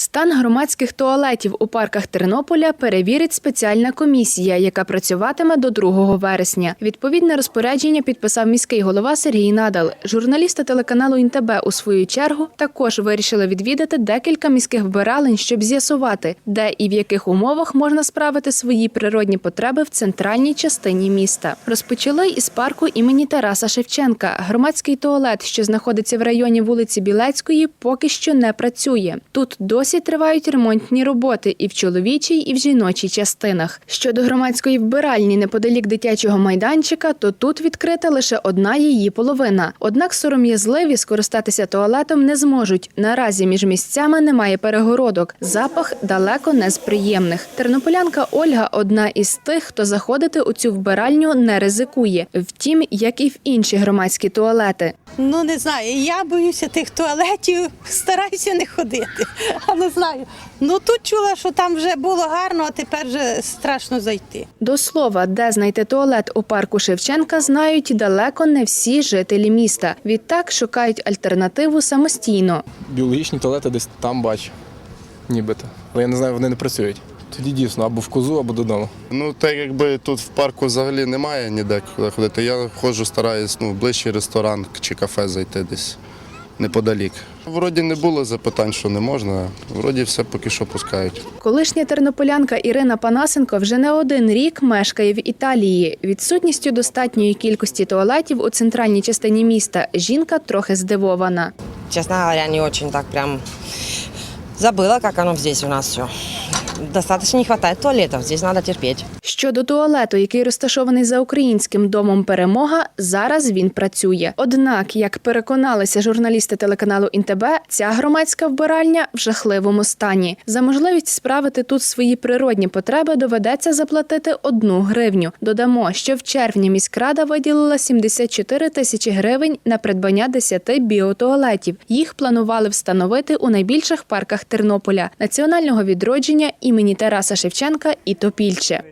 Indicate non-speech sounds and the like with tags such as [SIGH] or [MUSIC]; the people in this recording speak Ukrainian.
Стан громадських туалетів у парках Тернополя перевірить спеціальна комісія, яка працюватиме до 2 вересня. Відповідне розпорядження підписав міський голова Сергій Надал. Журналісти телеканалу «ІНТБ» у свою чергу також вирішили відвідати декілька міських вбиралень, щоб з'ясувати, де і в яких умовах можна справити свої природні потреби в центральній частині міста. Розпочали із парку імені Тараса Шевченка. Громадський туалет, що знаходиться в районі вулиці Білецької, поки що не працює. Тут досі тривають ремонтні роботи і в чоловічій, і в жіночій частинах. Щодо громадської вбиральні неподалік дитячого майданчика, то тут відкрита лише одна її половина. Однак сором'язливі скористатися туалетом не зможуть. Наразі між місцями немає перегородок. Запах далеко не з приємних. Тернополянка Ольга одна із тих, хто заходити у цю вбиральню не ризикує. Втім, як і в інші громадські туалети. Ну не знаю, я боюся тих туалетів, [LAUGHS] стараюся не ходити. [LAUGHS] А не знаю. Ну тут чула, що там вже було гарно, а тепер вже страшно зайти. До слова, де знайти туалет у парку Шевченка, знають далеко не всі жителі міста. Відтак шукають альтернативу самостійно. Біологічні туалети десь там бачу, нібито. Але я не знаю, вони не працюють. Тоді дійсно або в козу, або додому. Ну, так якби тут в парку взагалі немає ніде куди ходити. Я ходжу, стараюсь ну, в ближчий ресторан чи кафе зайти десь неподалік. Вроді не було запитань, що не можна. Вроді все поки що пускають. Колишня тернополянка Ірина Панасенко вже не один рік мешкає в Італії. Відсутністю достатньої кількості туалетів у центральній частині міста жінка трохи здивована. Честно говоря, не очень так прям забыла, как оно здесь у нас все. Достаточно не хватает туалетов, здесь надо терпеть. Щодо туалету, який розташований за українським домом Перемога, зараз він працює. Однак, як переконалися журналісти телеканалу «ІНТБ», ця громадська вбиральня в жахливому стані. За можливість справити тут свої природні потреби доведеться заплатити одну гривню. Додамо, що в червні міськрада виділила 74 тисячі гривень на придбання 10 біотуалетів. Їх планували встановити у найбільших парках Тернополя, національного відродження імені Тараса Шевченка і Топільче.